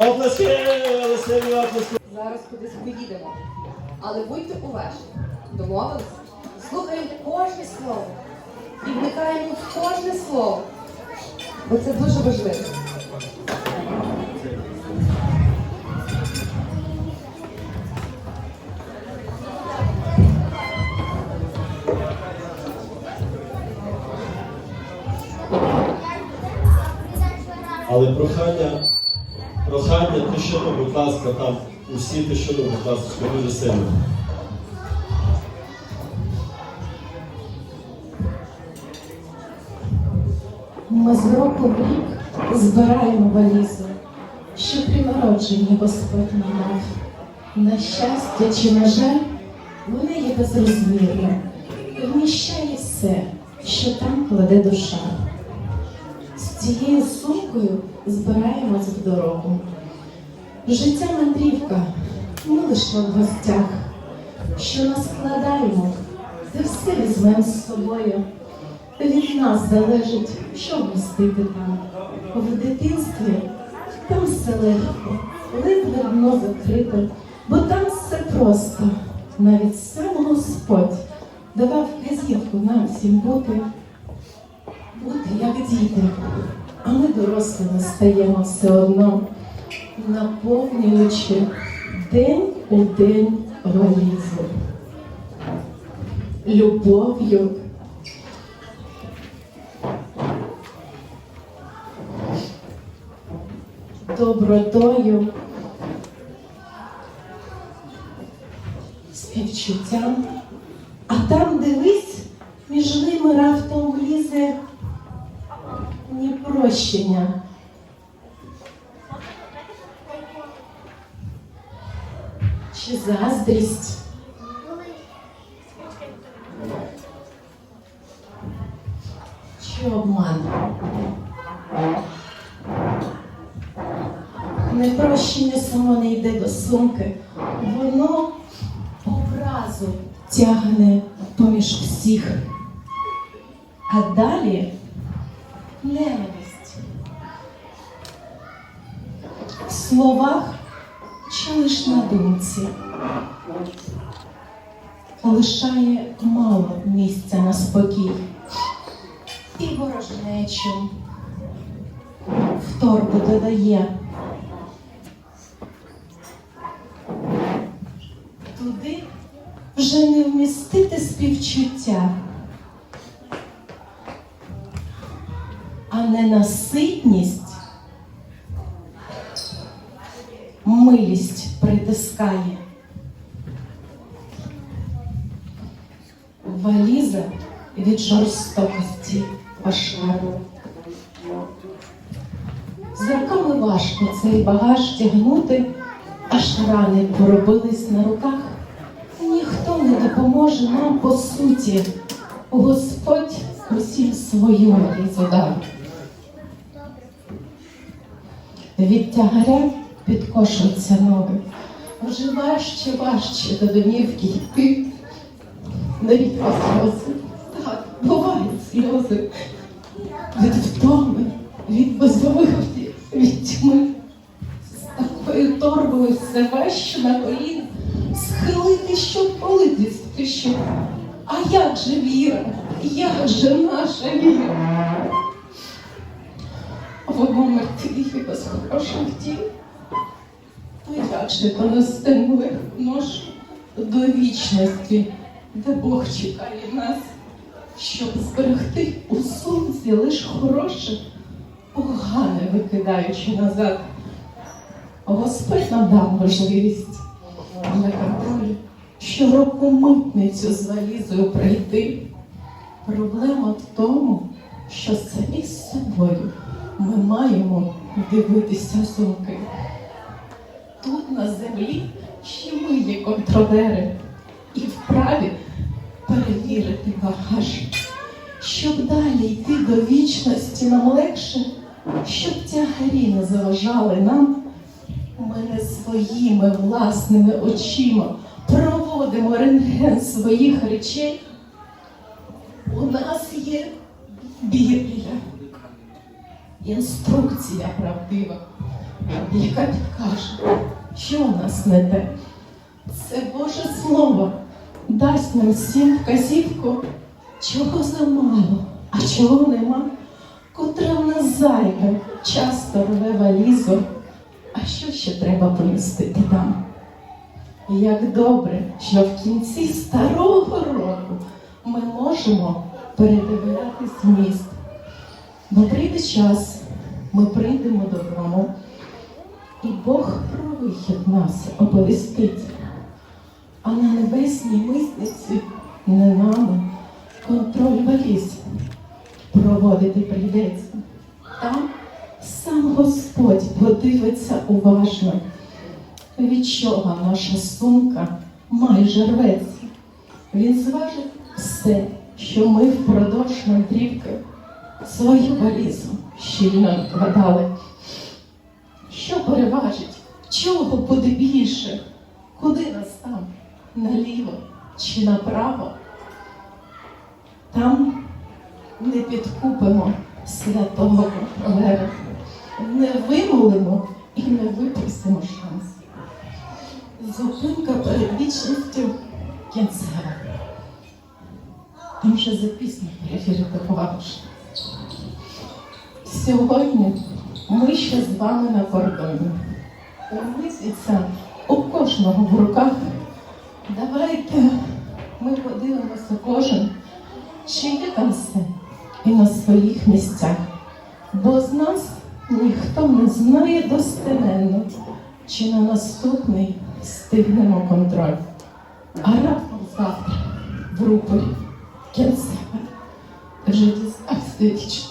Оплески. Зараз кудись поїдемо. Але будьте уважні. Домовились? Слухаємо кожне слово. І вникаємо в кожне слово. Бо це дуже важливо. Але прохання, прохання, тишину, будь ласка, там усі тишину, будь ласка, дуже сильно. Ми з року в рік збираємо валізу, що при народженні Господь нам дав. На щастя чи на жаль, вона є безрозмірна, вміщає все, що там кладе душа. Цією сумкою збираємось в дорогу. Життя мандрівка, ми лише в гостях, що нас складаємо, те все візьмемо з собою. Від нас залежить, що вмістити там. В дитинстві там все легко, ледве дно закрите, бо там все просто. Навіть сам Господь давав вказівку нам всім бути, бути як діти, а ми дорослими стаємо все одно, наповнюючи день у день валізу. Любов'ю. добротою, співчуттям. А там дивись, між ними раптом влізе непрощення. Чи заздрість? Чи обман? Непрощення само не йде до сумки, воно образу тягне поміж всіх. А далі ненависть. В словах чи лиш на думці? Лишає мало місця на спокій. І ворожнечу. В торбу додає. Туди вже не вмістити співчуття, а ненаситність милість притискає. Валіза від жорстокості важка. З руками важко цей багаж тягнути, аж рани поробились на руках. Ніхто не допоможе нам по суті. Господь усім свою валізу дав. Від тягаря підкошуються ноги. Вже важче, важче до домівки йти. Навіть по сльози. Так, бувають сльози. Від втоми, від безвиході, від тьми. З такою торбою все важче на коліна. Схилити, щоб молитись ти. А як же віра? Як же наша віра? Воно мертві без хороших діл. То як же понести нож до вічності, де Бог чекає нас, щоб зберегти у сумці лиш хороше, погане викидаючи назад. Господь нам дав можливість для контролю щороку митницю з валізою пройти. Проблема в тому, що самі з собою ми маємо дивитися сумки. Контролери і вправі перевірити багаж, щоб далі йти до вічності нам легше, щоб тягарі не заважали нам. Ми не своїми власними очима проводимо рентген своїх речей. У нас є Біблія, інструкція правдива. яка підкаже, що у нас не те. Це Боже Слово дасть нам всім вказівку, чого замало, а чого нема, котра в нас зайве, часто рве валізу, а що ще треба помістити там? Як добре, що в кінці старого року ми можемо передивлятись зміст. Бо прийде час, ми прийдемо додому, і Бог про вихід нас оповістить. Небесній митниці не нами контроль валіз проводити прийдеться. Там сам Господь подивиться уважно, від чого наша сумка майже рветься. Він зважить все, що ми впродовж мандрівки свою валізу щільно вкладали. Що переважить? Чого буде більше? Куди нас там? Наліво чи направо? Там не підкупимо святого контролера, не вимолимо і не випросимо шанс. Зупинка перед вічністю кінцева. Там ще запісно перевірити повагу. Сьогодні ми ще з вами на кордоні. Мисліться у кожного в руках. Давайте ми подивимося кожен, чи є там все і на своїх місцях. Бо з нас ніхто не знає достеменно, чи на наступний встигнемо контроль. А раптом завтра в рупорі кінцева вже дізнався, які